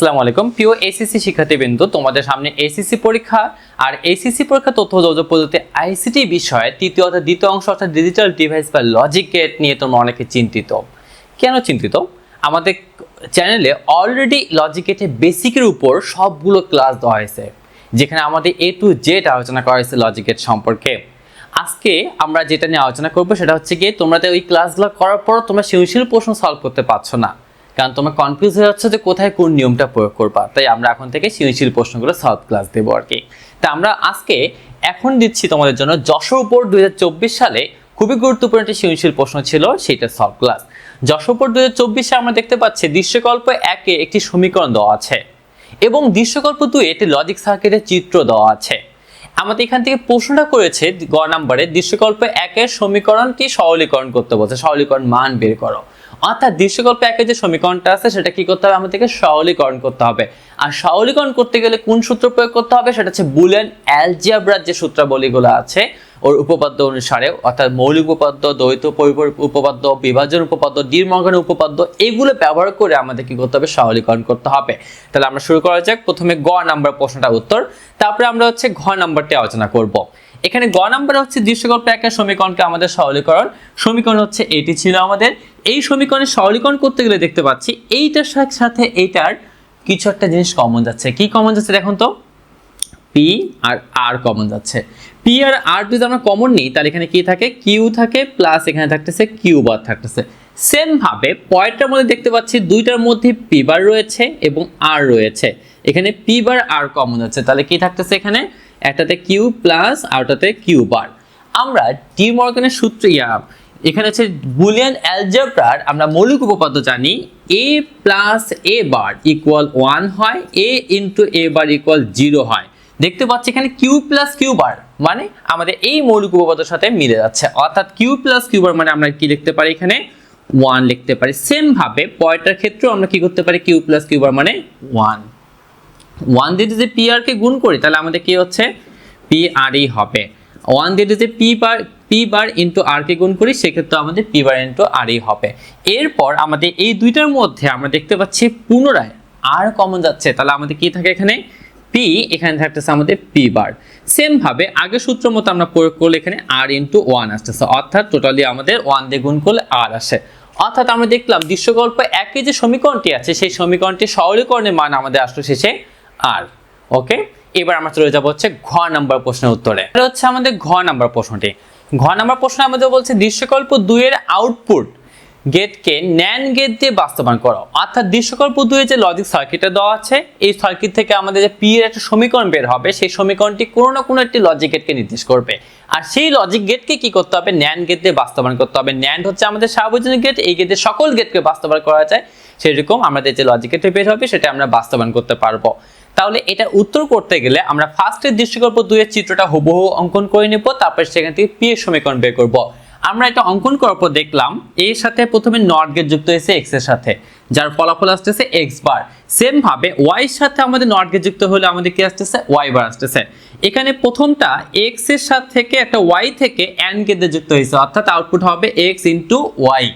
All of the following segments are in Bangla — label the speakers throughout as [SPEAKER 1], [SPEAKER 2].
[SPEAKER 1] আসসালামু আলাইকুম। প্রিয় এসএসসি শিক্ষার্থীবৃন্দ, তোমাদের সামনে এসএসসি পরীক্ষা আর এসএসসি পরীক্ষা তথ্য যোগাযোগ পদ্ধতি আইসিটি বিষয়ে তৃতীয় অর্থাৎ দ্বিতীয় অংশ অর্থাৎ ডিজিটাল ডিভাইস বা লজিক গেট নিয়ে তোমরা অনেকে চিন্তিত। কেন চিন্তিত? আমাদের চ্যানেলে অলরেডি লজিক গেটে বেসিকের উপর সবগুলো ক্লাস দেওয়া হয়েছে, যেখানে আমাদের এ টু জেড আলোচনা করা হয়েছে লজিক গেট সম্পর্কে। আজকে আমরা যেটা নিয়ে আলোচনা করব সেটা হচ্ছে গিয়ে তোমরা ওই ক্লাসগুলো করার পর তোমরা সৃজনশীল প্রশ্ন সলভ করতে পারছ না। কারণ তোমরা কনফিউজ হয়ে যাচ্ছে যে কোথায় কোন নিয়মটা প্রয়োগ করবা। তাই আমরা এখন থেকে সৃজনশীল প্রশ্নগুলো সলভ ক্লাস দেবো আর কি। তা আমরা আজকে এখন দিচ্ছি তোমাদের জন্য যশোর বোর্ড দুই সালে খুবই গুরুত্বপূর্ণ একটি সৃজনশীল প্রশ্ন ছিল, সেটা সলভ ক্লাস যশোর বোর্ড দুই চব্বিশে আমরা দেখতে পাচ্ছি দৃশ্যকল্প একে একটি সমীকরণ দেওয়া আছে এবং দৃশ্যকল্প দুই একটি লজিক সার্কিটের চিত্র দেওয়া আছে। আমাদের এখান থেকে প্রশ্নটা করেছে গ নাম্বারে, দৃশ্যকল্প একের সমীকরণটি সরলীকরণ করতে বলছে। সরলীকরণ মান বের করো। অর্থাৎ দৃশ্যকল্প একের যে সমীকরণটা আছে, সেটা কি করতে হবে? আমাদেরকে সরলীকরণ করতে হবে। আর সরলীকরণ করতে গেলে কোন সূত্র প্রয়োগ করতে হবে? সেটা হচ্ছে বুলেন অ্যালজিয়াব্রার যে সূত্রাবলীগুলো আছে, ওর উপপাদ্য অনুসারে, অর্থাৎ মৌলিক উপপাদ্য, দ্বৈত উপপাদ্য, বিভাজন উপপাদ্য ডিমর্গান উপপাদ্য, এগুলো ব্যবহার করে আমাদের কি করতে হবে? সরলীকরণ করতে হবে। তাহলে আমরা শুরু করা যাক। প্রথমে গ নাম্বার প্রশ্নটা উত্তর, তারপরে আমরা হচ্ছে ঘ নাম্বারটি আলোচনা করব। এখানে গ নাম্বার হচ্ছে দৃশ্যকল্প একের সমীকরণকে আমাদের সরলীকরণ। সমীকরণ হচ্ছে এটি ছিল আমাদের এই সমীকরণের সরলীকরণ করতে গেলে দেখতে পাচ্ছি এইটার সাথে এইটার কিছু একটা জিনিস কমন যাচ্ছে। কি কমন যাচ্ছে দেখুন তো? পি আর আর কমন যাচ্ছে। পি আর আর যদি আমরা কমন নিই, তাহলে এখানে কি থাকে? কিউ থাকে প্লাস এখানে থাকতেছে কিউ বার থাকতেছে। সেম ভাবে পয়েন্টটার মধ্যে দেখতে পাচ্ছি দুইটার মধ্যে পি বার রয়েছে এবং আর রয়েছে। এখানে পি বার আর কমন যাচ্ছে। তাহলে কি থাকতেছে এখানে? একটাতে কিউ প্লাস আরটাতে কিউ বার আমরা ডি মর্গানের সূত্র ইয়া এখানে হচ্ছে বুলিয়ান অ্যালজেব্রার, আমরা মৌলিক উপপাদ্য জানি A plus A bar equal one হয় A into A bar equal zero হয়। দেখতে পাচ্ছি এখানে কিউ প্লাস কিউ বার মানে আমাদের এই মৌলিক উপপাদ্যের সাথে মিলে যাচ্ছে। অর্থাৎ কিউ প্লাস কিউ বার মানে আমরা কি লিখতে পারি এখানে? ওয়ান লিখতে পারি। সেম ভাবে পয়েন্টার ক্ষেত্রেও আমরা কি করতে পারি? কিউ প্লাস কিউ বার মানে ওয়ান ওয়ান দিয়ে যদি পি আর কে গুণ করি, তাহলে আমাদের কি হচ্ছে? পি আর ই হবে। ওয়ান দিয়ে যদি P bar P bar into R কে গুণ করি, সেক্ষেত্রে আমাদের পি বার ইন্টু আর হবে। এরপর আমাদের এই দুইটার মধ্যে আমরা দেখতে পাচ্ছি পুনরায় আর কমন যাচ্ছে। তাহলে আমাদের কি থাকে এখানে? পি এখানে থাকতেছে আমাদের পি বার সেম ভাবে আগের সূত্র মতো আমরা প্রয়োগ করলে এখানে আর ইন্টু ওয়ান আসতেছে। অর্থাৎ টোটালি আমাদের ওয়ান দিয়ে গুণ করলে আর আসে। অর্থাৎ আমরা দেখলাম দৃশ্যকল্প একই যে সমীকরণটি আছে, সেই সমীকরণটি সরলীকরণের মান আমাদের আসলো শেষে আর ওকে এবার আমরা চলে যাব হচ্ছে ঘ নাম্বার প্রশ্নের উত্তরে। হচ্ছে আমাদের ঘ নাম্বার প্রশ্নটি। ঘ নাম্বার প্রশ্ন আমাদের বলছে, দৃশ্যকল্প দুইয়ের আউটপুট গেটকে ন্যান গেট দিয়ে বাস্তবায়ন করো। অর্থাৎ দৃশ্যকল্প দুইয়ের যে লজিক সার্কিটটা দেওয়া আছে, এই সার্কিট থেকে আমাদের যে পি এর একটা সমীকরণ বের হবে, সেই সমীকরণটি কোনো না কোনো একটি লজিক গেটকে নির্দেশ করবে। আর সেই লজিক গেটকে কি করতে হবে? ন্যান গেট দিয়ে বাস্তবায়ন করতে হবে। ন্যান্ড হচ্ছে আমাদের সার্বজনীন গেট এই গেটের সকল গেটকে বাস্তবায়ন করা যায়। সেরকম আমাদের যে লজিক গেটে বের হবে, সেটা আমরা বাস্তবায়ন করতে পারব। তাহলে এটা উত্তর করতে গেলে আমরা ফার্স্টের দৃশ্যকল্প দুইয়ের চিত্রটা হুবহু অঙ্কন করে নেব, তারপর সেখান থেকে পি এর সমীকরণ বের করব। আমরা এটা অঙ্কন করার পর দেখলাম এর সাথে প্রথমে নট গেট যুক্ত হয়েছে এক্সের সাথে, যার ফলাফল আসতেছে এক্স বার সেম ভাবে ওয়াই এর সাথে আমাদের নট গেট যুক্ত হলে আমাদের কি আসতেছে? ওয়াই বার আসতেছে। এখানে প্রথমটা এক্সের সাথে থেকে একটা ওয়াই থেকে এন গেটে যুক্ত হয়েছে, অর্থাৎ আউটপুট হবে এক্স ইন্টু ওয়াই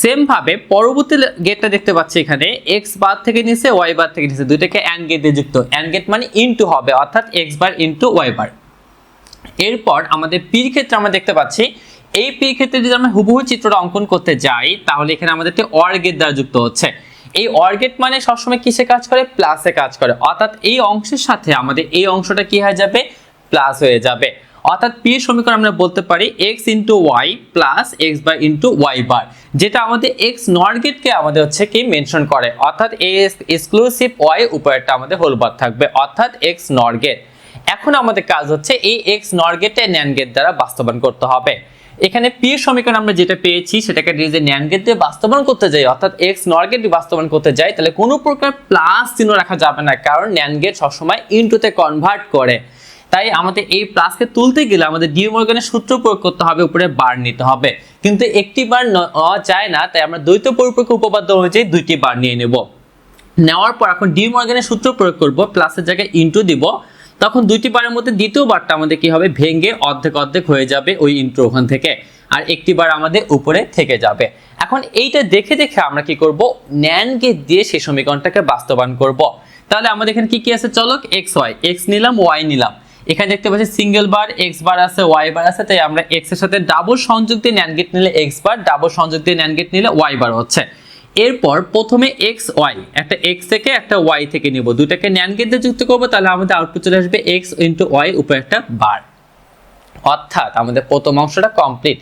[SPEAKER 1] সেম ভাবে পরবর্তী গেটটা দেখতে পাচ্ছি এখানে এক্স বার থেকে নিচে ওয়াই বার থেকে নিচে দুইটাকে অ্যান গেটে যুক্ত। অ্যান গেট মানে ইনটু হবে, অর্থাৎ X bar into Y bar এরপর আমাদের পির ক্ষেত্রে আমরা দেখতে পাচ্ছি, এই পির ক্ষেত্রে যদি আমরা হুবহু চিত্রটা অঙ্কন করতে যাই, তাহলে এখানে আমাদেরকে অর গেট দ্বারা যুক্ত হচ্ছে। এই অর গেট মানে সবসময় কিসে কাজ করে? প্লাসে কাজ করে। অর্থাৎ এই অংশের সাথে আমাদের এই অংশটা কি হয়ে যাবে? প্লাস হয়ে যাবে। অর্থাৎ পি সমীকরণ আমরা বলতে পারি X into Y plus X by into Y bar যেটা আমাদের এক্স নর গেটকে আমাদের হচ্ছে কি মেনশন করে। অর্থাৎ এই এক্সক্লুসিভ ওয়াই উপরেরটা আমাদের হোলবার থাকবে। অর্থাৎ এক্স নর গেট এখন আমাদের কাজ হচ্ছে এই এক্স নর গেটে ন্যান গেট দ্বারা বাস্তবায়ন করতে হবে। এখানে পি এর সমীকরণ আমরা যেটা পেয়েছি, সেটাকে যে ন্যান গেট দিয়ে বাস্তবায়ন করতে যাই, অর্থাৎ এক্স নর গেট বাস্তবায়ন করতে যাই, তাহলে কোনো প্রকার প্লাস চিহ্ন রাখা যাবে না, কারণ ন্যান গেট সবসময় ইনটুতে কনভার্ট করে। তাই আমাদের এই প্লাসকে তুলতে গেলে আমাদের ডি মর্গানের সূত্র প্রয়োগ করতে হবে, উপরে বার নিতে হবে। কিন্তু একটি বার নেওয়া যায় না, তাই আমরা দ্বৈত পরিপক্ষ উপপাদ্য অনুযায়ী দুইটি বার নিয়ে নেব। নেওয়ার পর এখন ডি মর্গানের সূত্র প্রয়োগ করব প্লাসের জায়গায় ইনটু দিব। তখন দুইটি বারের মধ্যে দ্বিতীয় বারটা আমাদের কি হবে? ভেঙে অর্ধেক অর্ধেক হয়ে যাবে ওই ইন্ট্রো ওখান থেকে। আর একটি বার আমাদের উপরে থেকে যাবে। এখন এইটা দেখে দেখে আমরা কি করব? ন্যান গেট দিয়ে সেই সমীকরণটাকে বাস্তবায়ন করব। তাহলে আমাদের এখানে কি কি আছে? চলো এক্স ওয়াই এক্স নিলাম ওয়াই নিলাম। এখানে দেখতে পাচ্ছি সিঙ্গেল বার, এক্স বার আছে, ওয়াই বার আছে, তাই আমরা এক্সের সাথে ডাবল সংযোগ দিয়ে ন্যান গেট নিলে এক্স বার ডাবল সংযোগ দিয়ে ন্যান গেট নিলে ওয়াই বার হচ্ছে। এরপর প্রথমে এক্স, ওয়াই, একটা এক্স থেকে একটা ওয়াই থেকে নিব। দুটাকে ন্যান গেট দিয়ে যুক্ত করব, তাহলে আমাদের আউটপুট চলে আসবে এক্স ইন্টু ওয়াই উপর একটা বার। অর্থাৎ আমাদের প্রথম অংশটা কমপ্লিট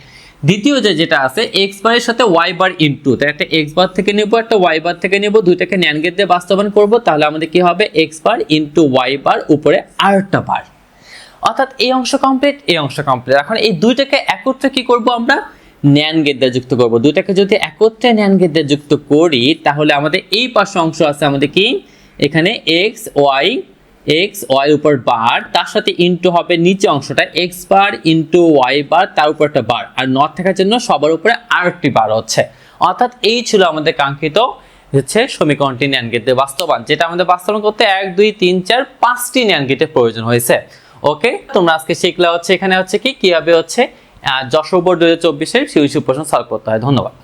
[SPEAKER 1] দ্বিতীয় যে যেটা আছে, এক্স বারের সাথে ওয়াই বার ইনটু তাই একটা এক্স বার থেকে নেব, একটা ওয়াই বার থেকে নেব, দুইটাকে ন্যান গেট দিয়ে বাস্তবায়ন করব, তাহলে আমাদের কি হবে? X bar into Y bar উপরে আরেকটা বার। অর্থাৎ এই অংশ কমপ্লিট এই অংশ কমপ্লিট এখন এই দুইটাকে একত্রে কি করব আমরা? ন্যান গেট দিয়ে যুক্ত করব। দুইটাকে যদি একত্রে ন্যান গেট দিয়ে যুক্ত করি, তাহলে আমাদের এই পাশে অংশ আছে আমাদের কি? এখানে এক্স ওয়াই এক্স ওয়াই উপর বার তার সাথে ইনটু হবে নিচে অংশটা X bar into Y bar তার উপর একটা বার আর নট থাকার জন্য সবার উপরে আরেকটি বার হচ্ছে। অর্থাৎ এই ছিল আমাদের কাঙ্ক্ষিত হচ্ছে সমীকরণটি ন্যান গেট বাস্তবায়ন, যেটা আমাদের বাস্তবায়ন করতে এক, দুই, তিন, চার, পাঁচটি ন্যান গেটের প্রয়োজন হয়েছে। ওকে, তোমরা আজকে শিখলে হচ্ছে, এখানে হচ্ছে কি? কীভাবে হচ্ছে যশোর বোর্ড দু হাজার চব্বিশের সিউসি প্রশ্ন সলভ করতে হয়। ধন্যবাদ।